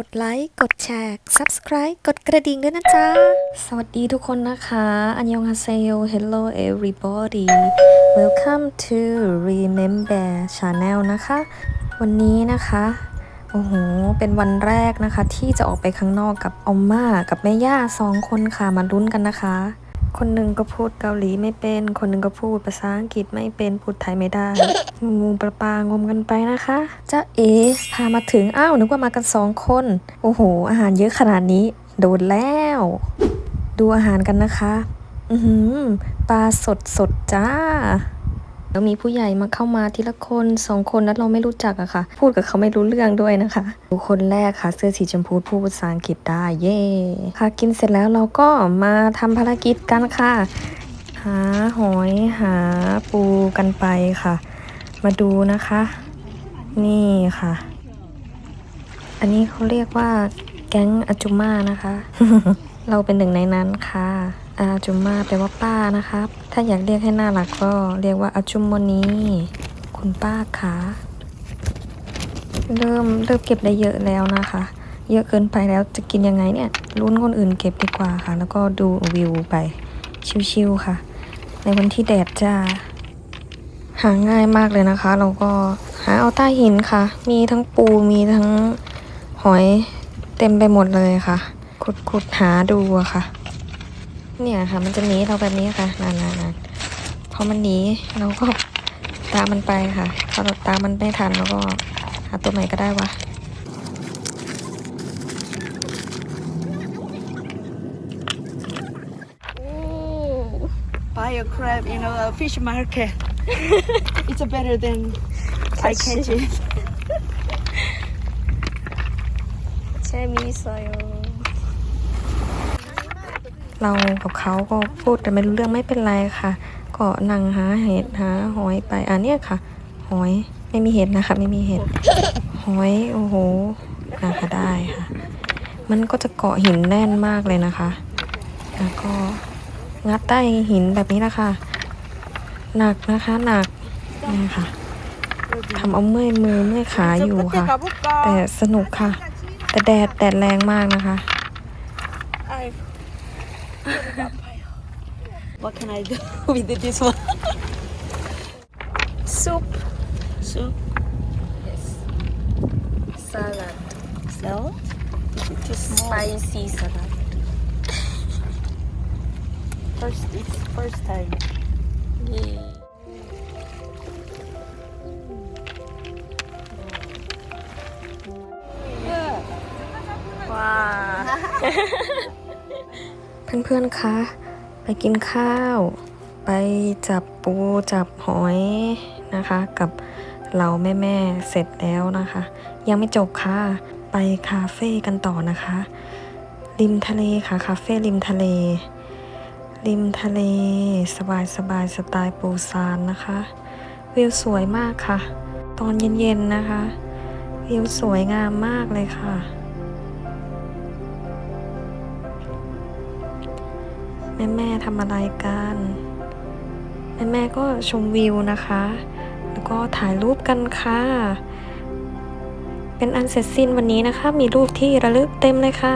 กดไลค์ กดแชร์ Subscribe กดกระดิ่งด้วยนะจ๊ะ สวัสดีทุกคนนะคะ อันยองฮาเซโย Hello everybody Welcome to Remember Channel นะคะ วันนี้นะคะ โอ้โห เป็นวันแรกนะคะ ที่จะออกไปข้างนอกกับอมมากับแม่ย่าสองคนค่ะ มาลุ้นกันนะคะ คนหนึ่งก็พูดเกาหลีไม่เป็น คนหนึ่งก็พูดภาษาอังกฤษไม่เป็น พูดไทยไม่ได้ งูปลาปางมกันไปนะคะจ้าเอพามาถึง อ้าว นึกว่ามากันสองคน โอ้โห อาหารเยอะขนาดนี้ โดนแล้ว ดูอาหารกันนะคะ อือหือปลาสดสดจ้า แล้วมีผู้ใหญ่มาเข้ามาทีละคนสองคนนั้นเราไม่รู้จักอะค่ะ พูดกับเขาไม่รู้เรื่องด้วยนะคะดูคนแรกค่ะ เสื้อสีชมพูพูดภาษาอังกฤษได้เย่ค่ะกินเสร็จแล้วเราก็มาทำภารกิจกันค่ะ หาหอยหาปูกันไปค่ะ มาดูนะคะ นี่ค่ะ อันนี้เขาเรียกว่าแก๊งอจุม่านะคะ เราเป็นหนึ่งในนั้นค่ะ อาจุมมาแปลว่าป้านะครับ ถ้าอยากเรียกให้น่ารักก็เรียกว่าอาจุมโมนีคุณป้าคะเริ่มเริ่มเก็บได้เยอะแล้วนะคะ เยอะเกินไปแล้วจะกินยังไงเนี่ยลุ้นคนอื่นเก็บดีกว่าค่ะ แล้วก็ดูวิวไปชิวๆค่ะ ในวันที่แดดจ้าหาง่ายมากเลยนะคะ เราก็หาเอาใต้หินค่ะ มีทั้งปูมีทั้งหอยเต็มไปหมดเลยค่ะขุดขุดหาดูอะค่ะ เนี่ยค่ะ มันจะหนีเราแบบนี้ค่ะนานๆพอมันหนีเราก็ตามมันไปค่ะพอเราตามมันไม่ทันเราก็หาตัวใหม่ก็ได้วะ Oh, buy a crab in a fish market. it's better than I catch it. ใช่มีซอย เรากับเขาก็พูดแต่ไม่รู้เรื่องไม่เป็นไรค่ะ ก็นั่งหาเห็ดหาหอยไปอะเนี่ยค่ะ หอยไม่มีเห็ดนะคะ ไม่มีเห็ดหอยโอ้โหนะคะได้ค่ะ มันก็จะเกาะหินแน่นมากเลยนะคะ แล้วก็งัดใต้หินแบบนี้นะคะหนักนะคะหนักนี่ค่ะทำเอาเมื่อยมือเมื่อยขาอยู่ค่ะ แต่สนุกค่ะ แต่แดดแดดแรงมากนะคะ what can I do with this one? soup Soup, yes salad salad. Too small? spicy salad First, it's first time. yeah. ว้า เพื่อนๆ คะ ไปกินข้าว ไปจับปูจับหอยนะคะ กับเหล่าแม่ๆเสร็จแล้วนะคะ ยังไม่จบค่ะ ไปคาเฟ่กันต่อนะคะ ริมทะเลค่ะคาเฟ่ริมทะเล ริมทะเล สบายสบายๆสไตล์ปูซานนะคะ วิวสวยมากค่ะ ตอนเย็นๆนะคะ วิวสวยงามมากเลยค่ะ แม่แม่ทำอะไรกัน แม่แม่ก็ชมวิวนะคะ แล้วก็ถ่ายรูปกันค่ะ เป็นอันเสร็จสิ้นวันนี้นะคะ มีรูปที่ระลึกเต็มเลยค่ะ